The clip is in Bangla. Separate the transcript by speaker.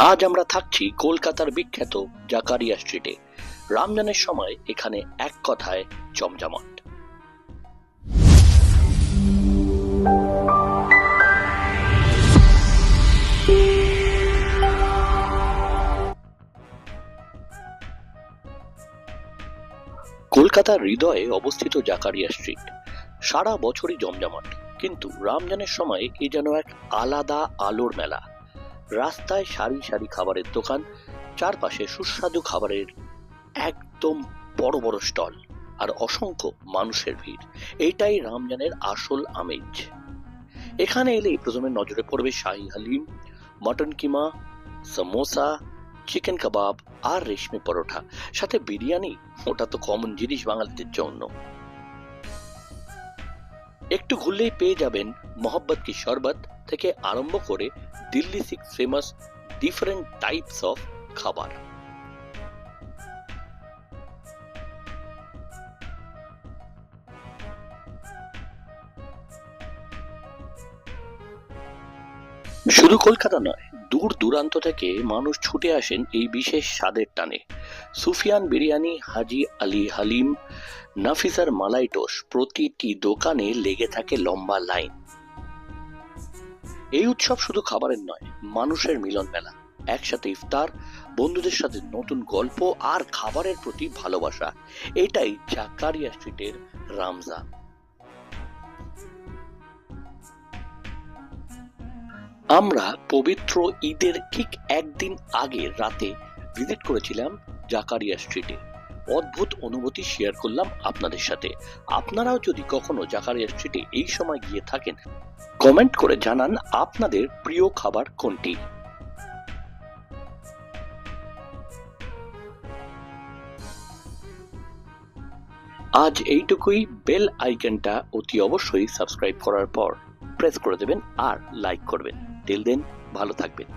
Speaker 1: আজ আমরা থাকছি কলকাতার বিখ্যাত জাকারিয়া স্ট্রিটে। রমজানের সময় এখানে এক কথায় জমজমাট। কলকাতার হৃদয়ে অবস্থিত জাকারিয়া স্ট্রিট। সারা বছরই জমজমাট। কিন্তু রমজানের সময় এ যেন এক আলাদা আলোর মেলা। রাস্তায় সারি সারি খাবারের দোকান, চারপাশে সুস্বাদু খাবারের একদম বড় বড় স্টল আর অসংখ্য মানুষের ভিড়। এইটাই রমজানের আসল আমেজ। এখানে এলেই প্রথমে নজরে পড়বে শাহি হালিম, মটন কিমা, সমোসা, চিকেন কাবাব আর রেশমি পরোটা। সাথে বিরিয়ানি, ওটা তো কমন জিনিস বাঙালিদের জন্য। একটু ঘুরলেই পেয়ে যাবেন মোহব্বত কি শরবত থেকে আরম্ভ করে Delhi six famous different types of খাবার। শুধু কলকাতা নয়, দূর দূরান্ত থেকে মানুষ ছুটে আসেন এই বিশেষ স্বাদের টানে। সুফিয়ান বিরিয়ানি হাজি আলী হালিম নাফিসার মালাই টোস প্রতিটি দোকানে লেগে থাকে লম্বা লাইন। এই উৎসব শুধু খাবারের নয়, মানুষের মিলন মেলা, একসাথে ইফতার, বন্ধুদের সাথে নতুন গল্প আর খাবারের প্রতি ভালোবাসা। এটাই জাকারিয়া স্ট্রিটের রামজান। আমরা পবিত্র ঈদের ঠিক একদিন আগে রাতে ভিজিট করেছিলাম জাকারিয়া স্ট্রিটে। অদ্ভুত অনুভূতি শেয়ার করলাম আপনাদের সাথে। আপনারাও যদি কখনো জাকারিয়া স্ট্রিটে এই সময় গিয়ে থাকেন কমেন্ট করে জানান আপনাদের প্রিয় খাবার কোনটি। আজ এইটুকুই বেল আইকনটা অতি অবশ্যই সাবস্ক্রাইব করার পর প্রেস করে দেবেন আর লাইক করবেন। টিল দেন ভালো থাকবেন।